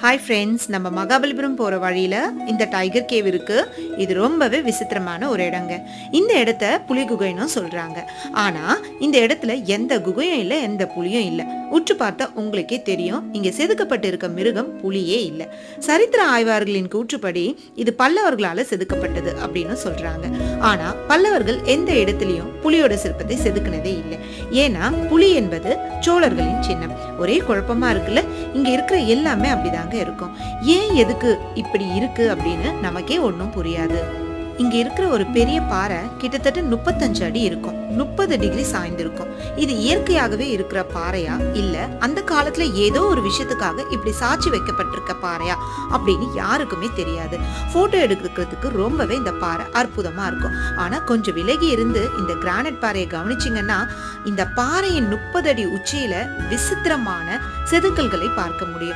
Hi friends நம்ம மகாபலிபுரம் போகிற வழியில் இந்த டைகர் கேவ் இருக்குது இது ரொம்பவே விசித்திரமான ஒரு இடங்க. இந்த இடத்த புலி குகைன்னு சொல்கிறாங்க ஆனால் இந்த இடத்துல எந்த குகையும் இல்லை எந்த புலியும் இல்லை. உற்று பார்த்தா உங்களுக்கே தெரியும் இங்கே செதுக்கப்பட்டு இருக்க மிருகம் புலியே இல்லை. சரித்திர ஆய்வாளர்களின் கூற்றுப்படி இது பல்லவர்களால் செதுக்கப்பட்டது அப்படின்னு சொல்கிறாங்க ஆனால் பல்லவர்கள் எந்த இடத்துலையும் புலியோட சிற்பத்தை செதுக்கினதே இல்லை. ஏன்னா புலி என்பது சோழர்களின் சின்னம். ஒரே குழப்பமா இருக்குல்ல? இங்கே இருக்கிற எல்லாமே அப்படிதான் தாங்க இருக்கும். ஏன் எதுக்கு இப்படி இருக்கு அப்படின்னு நமக்கே ஒன்றும் புரியாது. இங்க இருக்கிற ஒரு பெரிய பாறை கிட்டத்தட்ட முப்பத்தஞ்சு அடி இருக்கும். முப்பது டிகிரி சாய்ந்திருக்கும். இது இயற்கையாகவே இருக்கிற பாறையா? இல்ல அந்த காலத்துல ஏதோ ஒரு விஷயத்துக்காக இப்படி சாட்சி வைக்கப்பட்டிருக்க பாறையா? அப்படின்னு யாருக்குமே தெரியாது. போட்டோ எடுக்கிறதுக்கு ரொம்பவே இந்த பாறை அற்புதமா இருக்கும். ஆனா கொஞ்சம் விலகி இருந்து இந்த கிரானைட் பாறையை கவனிச்சிங்கன்னா இந்த பாறையின் முப்பது அடி உச்சியில விசித்திரமான செதுக்கல்களை பார்க்க முடியும்.